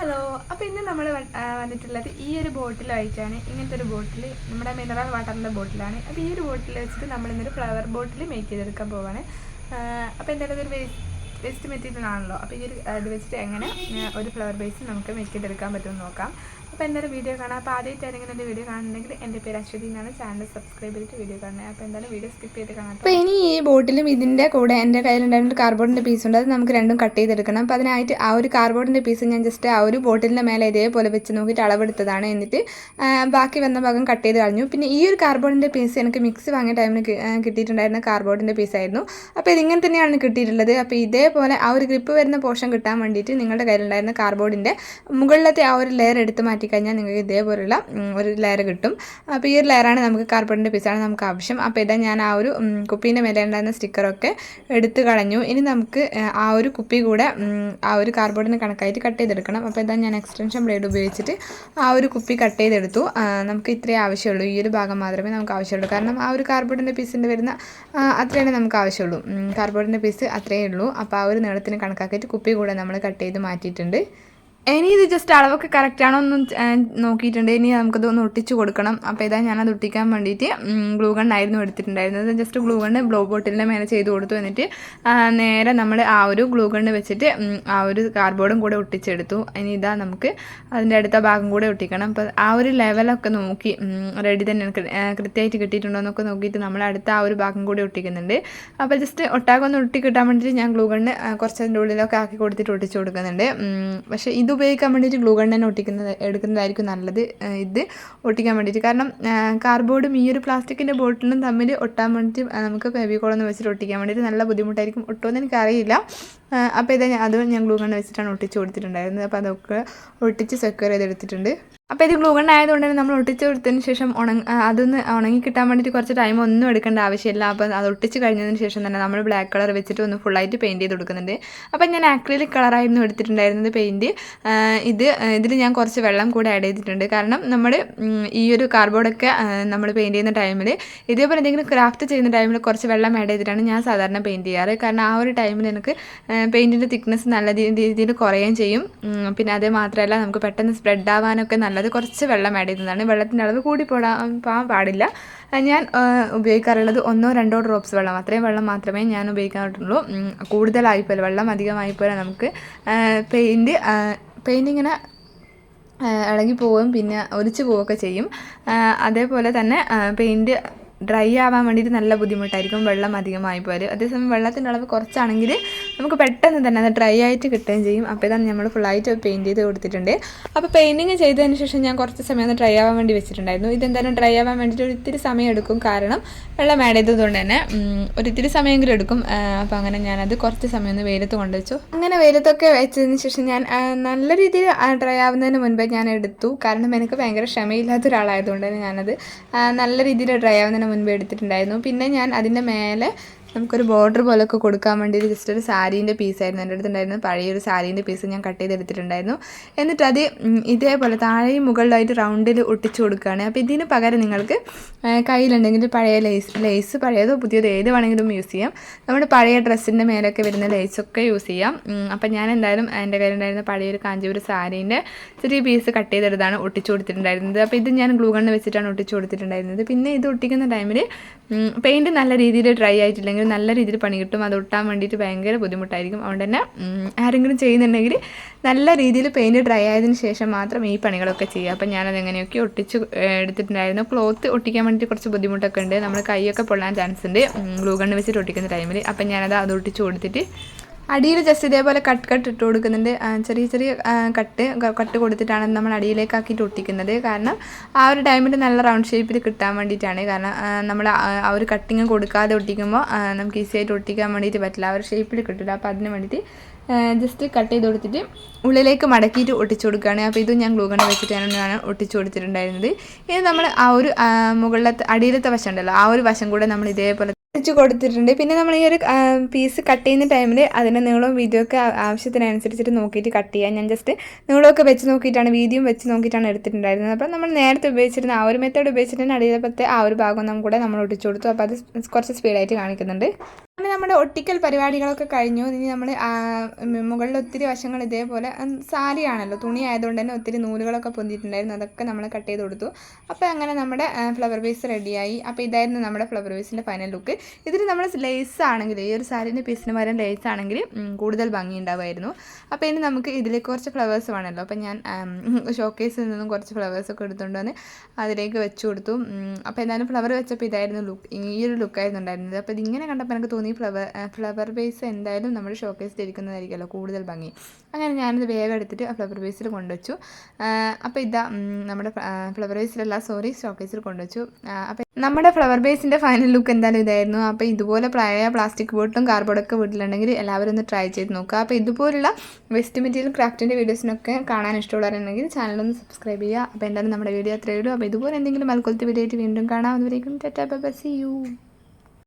Hello അപ്പോൾ ഇന്ന് നമ്മൾ വന്നിട്ടുള്ളത് ഈ ഒരു ബോട്ടിലായിട്ടാണ് ഇങ്ങനത്തെ ഒരു ബോട്ടിൽ നമ്മുടെ മിനറൽ വാട്ടറിന്റെ ബോട്ടിലാണ്. അപ്പോൾ ഈ ഒരു ബോട്ടിൽ വെച്ചിട്ട് നമ്മൾ ഇന്നൊരു ഫ്ലവർ ബോട്ടിൽ മേക്ക് ചെയ്തെടുക്കാൻ പോവാണ്. അപ്പോൾ എന്തായാലും ഇതൊരു വേസ്റ്റ് വേസ്റ്റ് മെറ്റീരിയൽ ആണല്ലോ. അപ്പോൾ ഈ ഒരു ഇത് വെച്ചിട്ട് എങ്ങനെ ഒരു ഫ്ലവർ ബേസ് നമുക്ക് മേക്ക് ചെയ്തെടുക്കാൻ പറ്റുമെന്ന് നോക്കാം. അപ്പോൾ എന്തായാലും വീഡിയോ കാണാം. അപ്പോൾ ആദ്യമായിട്ട് ആരെങ്കിലും എന്റെ വീഡിയോ കാണുന്നുണ്ടെങ്കിൽ എന്റെ പേര് അശ്വതി എന്നാണ്. ചാനൽ സബ്സ്ക്രൈബ് ചെയ്തിട്ട് വീഡിയോ കാണുന്നത് അപ്പോൾ എന്തായാലും വീഡിയോ സ്കിപ്പ് ചെയ്ത് കാണാം അപ്പോൾ ഇനി ഈ ബോട്ടിലും ഇതിന്റെ കൂടെ എന്റെ കയ്യിലുണ്ടായിരുന്ന ഒരു കാർബോർഡിന്റെ പീസ് ഉണ്ട്. അത് നമുക്ക് രണ്ടും കട്ട് ചെയ്തെടുക്കണം. അപ്പോൾ അതിനായിട്ട് ആ ഒരു കാർബോർഡിന്റെ പീസ് ഞാൻ ജസ്റ്റ് ആ ഒരു ബോട്ടിലിന്റെ മേലെ ഇതേപോലെ വെച്ച് നോക്കിയിട്ട് അളവെടുത്തതാണ് എന്നിട്ട് ബാക്കി വന്ന ഭാഗം കട്ട് ചെയ്ത് കളഞ്ഞു. പിന്നെ ഈ ഒരു കാർബോർഡിന്റെ പീസ് എനിക്ക് മിക്സ് വാങ്ങിയ ടൈമിൽ കിട്ടിയിട്ടുണ്ടായിരുന്ന കാർബോർഡിന്റെ പീസായിരുന്നു അപ്പോൾ ഇതിങ്ങനെ തന്നെയാണ് കിട്ടിയിട്ടുള്ളത്. അപ്പോൾ ഇതേപോലെ ആ ഒരു ഗ്രിപ്പ് വരുന്ന പോർഷൻ കിട്ടാൻ വേണ്ടിയിട്ട് നിങ്ങളുടെ കയ്യിലുണ്ടായിരുന്ന കാർബോർഡിന്റെ മുകളിലത്തെ ആ ഒരു ലെയർ എടുത്ത് മാറ്റിക്കഴിഞ്ഞാൽ നിങ്ങൾക്ക് ഇതേപോലുള്ള ഒരു ലെയർ കിട്ടും. അപ്പോൾ ഈ ഒരു ലെയറാണ് നമുക്ക് കാർപ്പറിന്റെ പീസാണ് നമുക്ക് ആവശ്യം. അപ്പോൾ ഇതാ ഞാൻ ആ ഒരു കുപ്പീന്റെ മേലെ ഉണ്ടായിരുന്ന സ്റ്റിക്കറൊക്കെ എടുത്തു കളഞ്ഞു. ഇനി നമുക്ക് ആ, ഒരു കുപ്പി കൂടെ ആ ഒരു കാർബോർഡിന് കണക്കായിട്ട് കട്ട് ചെയ്തെടുക്കണം. അപ്പോൾ ഇതാ ഞാൻ എക്സ്റ്റൻഷൻ ബ്ലേഡ് ഉപയോഗിച്ചിട്ട് ആ ഒരു കുപ്പി കട്ട് ചെയ്തെടുത്തു. നമുക്ക് ഇത്രയേ ആവശ്യമുള്ളൂ. ഈ ഒരു ഭാഗം മാത്രമേ നമുക്ക് ആവശ്യമുള്ളൂ. കാരണം ആ ഒരു കാർബോർഡിന്റെ പീസിന്റെ വരുന്ന അത്രയാണ് നമുക്ക് ആവശ്യമുള്ളൂ. കാർബോർഡിന്റെ പീസ് അത്രയേ ഉള്ളൂ അപ്പോൾ ആ ഒരു നീളത്തിന് കണക്കാക്കിയിട്ട് കുപ്പി കൂടെ നമ്മൾ കട്ട് ചെയ്ത് മാറ്റിയിട്ടുണ്ട്. ഇനി ഇത് ജസ്റ്റ് അളവൊക്കെ കറക്റ്റ് ആണോ എന്ന് നോക്കിയിട്ടുണ്ട്. ഇനി നമുക്കത് ഒന്ന് ഒട്ടിച്ച് കൊടുക്കണം. അപ്പോൾ ഇതാ ഞാനത് ഒട്ടിക്കാൻ വേണ്ടിയിട്ട് ഗ്ലൂ ഗണ്ണായിരുന്നു എടുത്തിട്ടുണ്ടായിരുന്നത്. ജസ്റ്റ് ഗ്ലൂ ഗണ്ണ് ബ്ലോ ബോട്ടിലിന്റെ മേലെ ചെയ്ത് കൊടുത്തു എന്നിട്ട് നേരെ നമ്മൾ ആ ഒരു ഗ്ലൂ ഗണ്ണ് വെച്ചിട്ട് ആ ഒരു കാർഡ്ബോർഡും കൂടെ ഒട്ടിച്ചെടുത്തു. ഇനി ഇതാ നമുക്ക് അതിന്റെ അടുത്ത ഭാഗം കൂടെ ഒട്ടിക്കണം. അപ്പോൾ ആ ഒരു ലെവലൊക്കെ നോക്കി റെഡി തന്നെ കൃത്യമായിട്ട് കിട്ടിയിട്ടുണ്ടോ എന്നൊക്കെ നോക്കിയിട്ട് നമ്മൾ അടുത്ത ആ ഒരു ഭാഗം കൂടെ ഒട്ടിക്കുന്നുണ്ട്. അപ്പോൾ ജസ്റ്റ് ഒട്ടാകൊന്ന് ഒട്ടി കിട്ടാൻ വേണ്ടിയിട്ട് ഞാൻ ഗ്ലൂ ഗണ്ണ് കുറച്ച് അതിന്റെ ഉള്ളിലൊക്കെ ആക്കി കൊടുത്തിട്ട് ഒട്ടിച്ച് കൊടുക്കുന്നുണ്ട്. പക്ഷേ ഇത് ഉപയോഗിക്കാൻ വേണ്ടിയിട്ട് ഗ്ലൂ ഗണ്ണ് തന്നെ ഒട്ടിക്കുന്നത് എടുക്കുന്നതായിരിക്കും നല്ലത്. ഇത് ഒട്ടിക്കാൻ വേണ്ടിയിട്ട്. കാരണം കാർബോർഡും ഈ ഒരു പ്ലാസ്റ്റിക്കിന്റെ ബോട്ടിലും തമ്മിൽ ഒട്ടാൻ വേണ്ടിയിട്ട് നമുക്ക് ഫെവിക്കോളൊന്ന് വെച്ചിട്ട് ഒട്ടിക്കാൻ വേണ്ടിയിട്ട് നല്ല ബുദ്ധിമുട്ടായിരിക്കും. ഒട്ടുമെന്ന് എനിക്കറിയില്ല. അപ്പോൾ ഇത് അത് ഞാൻ ഗ്ലൂ വെച്ചിട്ടാണ് ഒട്ടിച്ച് കൊടുത്തിട്ടുണ്ടായിരുന്നത്. അപ്പോൾ അതൊക്കെ ഒട്ടിച്ച് സെക്യൂർ ചെയ്തെടുത്തിട്ടുണ്ട്. അപ്പോൾ ഇത് ഗ്ലൂ ആയതുകൊണ്ട് തന്നെ നമ്മൾ ഒട്ടിച്ച് കൊടുത്തതിന് ശേഷം ഉണങ്ങ അതൊന്ന് ഉണങ്ങി കിട്ടാൻ വേണ്ടിയിട്ട് കുറച്ച് ടൈം ഒന്നും എടുക്കേണ്ട ആവശ്യമില്ല. അപ്പോൾ അത് ഒട്ടിച്ച് കഴിഞ്ഞതിന് ശേഷം തന്നെ നമ്മൾ ബ്ലാക്ക് കളർ വെച്ചിട്ട് ഒന്ന് ഫുള്ളായിട്ട് പെയിന്റ് ചെയ്ത് കൊടുക്കുന്നുണ്ട്. അപ്പോൾ ഞാൻ ആക്രിലിക് കളറായിരുന്നു എടുത്തിട്ടുണ്ടായിരുന്നത് പെയിന്റ് ഇത് ഇതിൽ ഞാൻ കുറച്ച് വെള്ളം കൂടെ ആഡ് ചെയ്തിട്ടുണ്ട്. കാരണം നമ്മൾ ഈ ഒരു കാർഡ്ബോർഡൊക്കെ നമ്മൾ പെയിന്റ് ചെയ്യുന്ന ടൈമിൽ ഇതേപോലെ എന്തെങ്കിലും ക്രാഫ്റ്റ് ചെയ്യുന്ന ടൈമിൽ കുറച്ച് വെള്ളം ആഡ് ചെയ്തിട്ടാണ് ഞാൻ സാധാരണ പെയിന്റ് ചെയ്യാറ്. കാരണം ആ ഒരു ടൈമിൽ എനിക്ക് പെയിന്റിന്റെ തിക്നെസ് നല്ല രീതിയിൽ കുറയുകയും ചെയ്യും. പിന്നെ അത് മാത്രമല്ല നമുക്ക് പെട്ടെന്ന് സ്പ്രെഡ് ആവാനൊക്കെ നല്ലത് കുറച്ച് വെള്ളം ആഡ് ചെയ്യുന്നതാണ് വെള്ളത്തിന്റെ അളവ് കൂടി പോടാൻ പാടില്ല. ഞാൻ ഉപയോഗിക്കാറുള്ളത് ഒന്നോ രണ്ടോ ഡ്രോപ്സ് വെള്ളം. അത്രയും വെള്ളം മാത്രമേ ഞാൻ ഉപയോഗിക്കാറുള്ളൂ. കൂടുതലായിപ്പോലെ വെള്ളം അധികമായിപ്പോലെ നമുക്ക്. പെയിന്റ് പെയിന്റ് ഇങ്ങനെ ഇളകി പോവുകയും പിന്നെ ഒലിച്ചു പോവുകയൊക്കെ ചെയ്യും. അതേപോലെ തന്നെ പെയിന്റ് ഡ്രൈ ആവാൻ വേണ്ടിയിട്ട് നല്ല ബുദ്ധിമുട്ടായിരിക്കും. വെള്ളം അധികമായി പോലെ അതേസമയം വെള്ളത്തിന്റെ അളവ് കുറച്ചാണെങ്കിൽ നമുക്ക് പെട്ടെന്ന് തന്നെ അത് ഡ്രൈ ആയിട്ട് കിട്ടുകയും ചെയ്യും. അപ്പോൾ ഇതാണ് നമ്മൾ ഫുള്ളായിട്ട് പെയിന്റ് ചെയ്ത് കൊടുത്തിട്ടുണ്ട്. അപ്പോൾ പെയിന്റിങ് ചെയ്തതിന് ശേഷം ഞാൻ കുറച്ച് സമയം ഒന്ന് ഡ്രൈ ആവാൻ വേണ്ടി വെച്ചിട്ടുണ്ടായിരുന്നു. ഇതെന്തായാലും ഡ്രൈ ആവാൻ വേണ്ടിയിട്ട് ഒരു ഇത്തിരി സമയം എടുക്കും. കാരണം വെള്ളം ആഡ് ചെയ്തതുകൊണ്ട് തന്നെ ഒരിത്തിരി സമയമെങ്കിലും എടുക്കും. അപ്പോൾ അങ്ങനെ ഞാനത് കുറച്ച് സമയം ഒന്ന് വെയിലത്ത് കൊണ്ടുവച്ചു. അങ്ങനെ വെയിലത്തൊക്കെ വെച്ചതിന് ശേഷം ഞാൻ നല്ല രീതിയിൽ ഡ്രൈ ആവുന്നതിന് മുൻപേ ഞാൻ എടുത്തു. കാരണം എനിക്ക് ഭയങ്കര ക്ഷമയില്ലാത്ത ഒരാളായതുകൊണ്ട് തന്നെ ഞാനത് നല്ല രീതിയിൽ ഡ്രൈ ആവുന്നതിന് മുൻപേ എടുത്തിട്ടുണ്ടായിരുന്നു. പിന്നെ ഞാൻ അതിന്റെ മേലെ നമുക്കൊരു ബോർഡർ പോലൊക്കെ കൊടുക്കാൻ വേണ്ടിയിട്ട് ജസ്റ്റ് ഒരു സാരീന്റെ പീസായിരുന്നു എന്റെ അടുത്തുണ്ടായിരുന്നു പഴയൊരു സാരീന്റെ പീസ് ഞാൻ കട്ട് ചെയ്തെടുത്തിട്ടുണ്ടായിരുന്നു എന്നിട്ട് അത് ഇതേപോലെ താഴെയും മുകളിലായിട്ട് റൗണ്ടിൽ ഒട്ടിച്ചു കൊടുക്കുകയാണ്. അപ്പോൾ ഇതിന് പകരം നിങ്ങൾക്ക് കയ്യിലുണ്ടെങ്കിൽ പഴയ ലേസ് ലേസ് പഴയതോ പുതിയതോ ഏത് വേണമെങ്കിലും യൂസ് ചെയ്യാം. നമ്മുടെ പഴയ ഡ്രസ്സിന്റെ മേലൊക്കെ വരുന്ന ലേസൊക്കെ യൂസ് ചെയ്യാം. അപ്പോൾ അപ്പം ഞാൻ എന്തായാലും എന്റെ കയ്യിലുണ്ടായിരുന്ന പഴയൊരു കാഞ്ചീപുരം സാരീന്റെ ചെറിയ പീസ് കട്ട് ചെയ്തെടുത്താണ് ഒട്ടിച്ചു കൊടുത്തിട്ടുണ്ടായിരുന്നത്. അപ്പോൾ ഇത് ഞാൻ ഗ്ലൂ ഗണ്ണ് വെച്ചിട്ടാണ് ഒട്ടിച്ചു കൊടുത്തിട്ടുണ്ടായിരുന്നത്. പിന്നെ ഇത് ഒട്ടിക്കുന്ന ടൈമിൽ പെയിന്റ് നല്ല രീതിയിൽ ഡ്രൈ ആയിട്ടില്ലെങ്കിൽ നല്ല രീതിയിൽ പണി കിട്ടും. അത് ഒട്ടാൻ വേണ്ടിയിട്ട് ഭയങ്കര ബുദ്ധിമുട്ടായിരിക്കും. അതുകൊണ്ട് തന്നെ ആരെങ്കിലും ചെയ്യുന്നുണ്ടെങ്കിൽ നല്ല രീതിയിൽ പെയിന്റ് ഡ്രൈ ആയതിനു ശേഷം മാത്രം ഈ പണികളൊക്കെ ചെയ്യുക. അപ്പം ഞാനത് എങ്ങനെയൊക്കെ ഒട്ടിച്ച് എടുത്തിട്ടുണ്ടായിരുന്നു. ക്ലോത്ത് ഒട്ടിക്കാൻ വേണ്ടിയിട്ട് കുറച്ച് ബുദ്ധിമുട്ടൊക്കെ ഉണ്ട്. നമ്മൾ കൈയൊക്കെ പൊള്ളാൻ ചാൻസ് ഉണ്ട്. ഗ്ലൂ ഗണ്ണ് വെച്ചിട്ട് ഒട്ടിക്കുന്ന ടൈമിൽ അപ്പം ഞാനത് അത് ഒട്ടിച്ച് കൊടുത്തിട്ട് അടിയിൽ ജസ്റ്റ് ഇതേപോലെ കട്ട് കട്ട് ഇട്ട് കൊടുക്കുന്നുണ്ട്. ചെറിയ ചെറിയ കട്ട് കട്ട് കൊടുത്തിട്ടാണ് നമ്മൾ അടിയിലേക്ക് ആക്കിയിട്ട് ഒട്ടിക്കുന്നത്. കാരണം ആ ഒരു ടൈമിൽ നല്ല റൗണ്ട് ഷേപ്പിൽ കിട്ടാൻ വേണ്ടിയിട്ടാണ്. കാരണം നമ്മൾ ആ ഒരു കട്ടിങ് കൊടുക്കാതെ ഒട്ടിക്കുമ്പോൾ നമുക്ക് ഈസി ആയിട്ട് ഒട്ടിക്കാൻ വേണ്ടിയിട്ട് പറ്റില്ല. ആ ഒരു ഷേപ്പിൽ കിട്ടില്ല അപ്പോൾ അതിന് വേണ്ടിയിട്ട് ജസ്റ്റ് കട്ട് ചെയ്ത് കൊടുത്തിട്ട് ഉള്ളിലേക്ക് മടക്കിയിട്ട് ഒട്ടിച്ചു കൊടുക്കുകയാണ്. അപ്പോൾ ഇത് ഞാൻ ഗ്ലൂ വെച്ചിട്ടാണ് ഒട്ടിച്ചു കൊടുത്തിട്ടുണ്ടായിരുന്നത്. ഇനി നമ്മൾ ആ ഒരു മുകളിലത്തെ അടിയിലത്തെ വശം ഉണ്ടല്ലോ ആ ഒരു വശം കൂടെ നമ്മൾ ഇതേപോലെ വെച്ച് കൊടുത്തിട്ടുണ്ട്. പിന്നെ നമ്മൾ ഈ ഒരു പീസ് കട്ട് ചെയ്യുന്ന ടൈമിൽ അതിന്റെ നീളവും വീതിയും ഒക്കെ ആവശ്യത്തിനനുസരിച്ചിട്ട് നോക്കിയിട്ട് കട്ട് ചെയ്യാം. ഞാൻ ജസ്റ്റ് നീളമൊക്കെ വെച്ച് നോക്കിയിട്ടാണ് വീതിയും വെച്ച് നോക്കിയിട്ടാണ് എടുത്തിട്ടുണ്ടായിരുന്നത്. അപ്പം നമ്മൾ നേരത്തെ ഉപയോഗിച്ചിരുന്ന ആ ഒരു മെത്തേഡ് ഉപയോഗിച്ചിട്ട് അടിയിലപ്പത്തെ ആ ഒരു ഭാഗം നമുക്ക് കൂടെ നമ്മൾ ഒട്ടിച്ചു കൊടുത്തു. അപ്പോൾ അത് കുറച്ച് സ്പീഡായിട്ട് കാണിക്കുന്നുണ്ട്. അങ്ങനെ നമ്മുടെ ഒട്ടിക്കൽ പരിപാടികളൊക്കെ കഴിഞ്ഞു. ഇനി നമ്മൾ മുകളിൽ ഒത്തിരി വശങ്ങൾ ഇതേപോലെ സാരിയാണല്ലോ. തുണി ആയതുകൊണ്ട് തന്നെ ഒത്തിരി നൂലുകളൊക്കെ പൊന്തിയിട്ടുണ്ടായിരുന്നു. അതൊക്കെ നമ്മൾ കട്ട് ചെയ്ത് കൊടുത്തു. അപ്പോൾ അങ്ങനെ നമ്മുടെ ഫ്ലവർ ബേസ് റെഡിയായി അപ്പോൾ ഇതായിരുന്നു നമ്മുടെ ഫ്ലവർ ബേസിന്റെ ഫൈനൽ ലുക്ക് ഇതിൽ നമ്മൾ ലേസ് ആണെങ്കിൽ ഈ ഒരു സാരീന്റെ പീസിന് പകരം ലേസ് ആണെങ്കിൽ കൂടുതൽ ഭംഗി ഉണ്ടാവുമായിരുന്നു. അപ്പോൾ ഇനി നമുക്ക് ഇതിലേക്ക് കുറച്ച് ഫ്ലവേഴ്സ് വേണമല്ലോ. അപ്പോൾ ഞാൻ ഷോക്കേസിൽ നിന്നും കുറച്ച് ഫ്ലവേഴ്സ് ഒക്കെ എടുത്തുകൊണ്ട് വന്ന് അതിലേക്ക് വെച്ച് കൊടുത്തു. അപ്പോൾ എന്തായാലും ഫ്ലവർ വെച്ചപ്പോൾ ഇതായിരുന്നു ലുക്ക് ഈ ഒരു ലുക്കായിരുന്നു ഉണ്ടായിരുന്നത്. അപ്പോൾ ഇതിങ്ങനെ കണ്ടപ്പോൾ എനിക്ക് തോന്നി ഫ്ലവർ ഫ്ലവർ ബേസ് എന്തായാലും നമ്മുടെ ഷോക്കേസിൽ ഇരിക്കുന്നതായിരിക്കുമല്ലോ കൂടുതൽ ഭംഗി. അങ്ങനെ ഞാനിത് വേഗം എടുത്തിട്ട് ആ ഫ്ലവർ ബേസിൽ കൊണ്ടുവച്ചു. അപ്പോൾ ഇതാ നമ്മുടെ ഫ്ലവർ ബേസിലല്ല സോറി ഷോക്കേസിൽ കൊണ്ടുവച്ചു. അപ്പോൾ നമ്മുടെ ഫ്ലവർ ബേസിന്റെ ഫൈനൽ ലുക്ക് എന്തായാലും ഇതായിരുന്നു. അപ്പോൾ ഇതുപോലെ പഴയ പ്ലാസ്റ്റിക് ബോട്ടിലും കാർബോർഡൊക്കെ വീട്ടിലുണ്ടെങ്കിൽ എല്ലാവരും ഒന്ന് ട്രൈ ചെയ്ത് നോക്കുക. അപ്പോൾ ഇതുപോലുള്ള വെസ്റ്റ് മെറ്റീരിയൽ ക്രാഫ്റ്റിന്റെ വീഡിയോസിനൊക്കെ കാണാൻ ഇഷ്ടമുള്ളവരുണ്ടെങ്കിൽ ചാനലൊന്ന് സബ്സ്ക്രൈബ് ചെയ്യുക. അപ്പോൾ എന്തായാലും നമ്മുടെ വീഡിയോ അത്രയേ ഉള്ളൂ. അപ്പോൾ ഇതുപോലെ എന്തെങ്കിലും മൽക്കൊലത്തെ വീഡിയോ ആയിട്ട് വീണ്ടും കാണാം അതുവരേക്കും ടാറ്റാ ബൈ സി യു